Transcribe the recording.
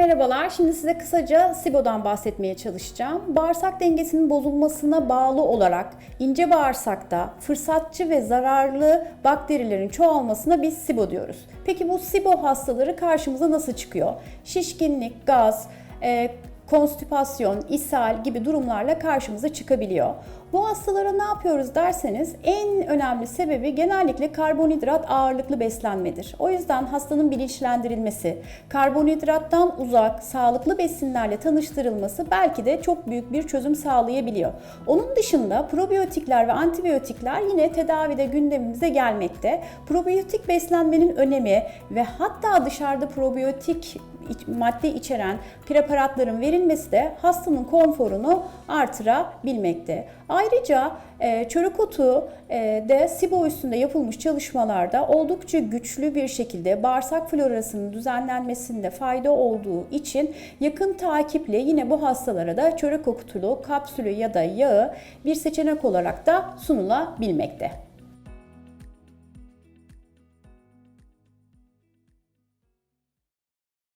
Merhabalar, şimdi size kısaca SIBO'dan bahsetmeye çalışacağım. Bağırsak dengesinin bozulmasına bağlı olarak ince bağırsakta fırsatçı ve zararlı bakterilerin çoğalmasına biz SIBO diyoruz. Peki bu SIBO hastaları karşımıza nasıl çıkıyor? Şişkinlik, gaz, e, konstipasyon, ishal gibi durumlarla karşımıza çıkabiliyor. Bu hastalara ne yapıyoruz derseniz en önemli sebebi genellikle karbonhidrat ağırlıklı beslenmedir. O yüzden hastanın bilinçlendirilmesi, karbonhidrattan uzak, sağlıklı besinlerle tanıştırılması belki de çok büyük bir çözüm sağlayabiliyor. Onun dışında probiyotikler ve antibiyotikler yine tedavide gündemimize gelmekte. Probiyotik beslenmenin önemi ve hatta dışarıda probiyotik madde içeren preparatların verilmesi de hastanın konforunu artırabilmekte. Ayrıca e, çörek otu e, de SIBO üstünde yapılmış çalışmalarda oldukça güçlü bir şekilde bağırsak florasının düzenlenmesinde fayda olduğu için yakın takiple yine bu hastalara da çörek otulu kapsülü ya da yağı bir seçenek olarak da sunulabilmekte.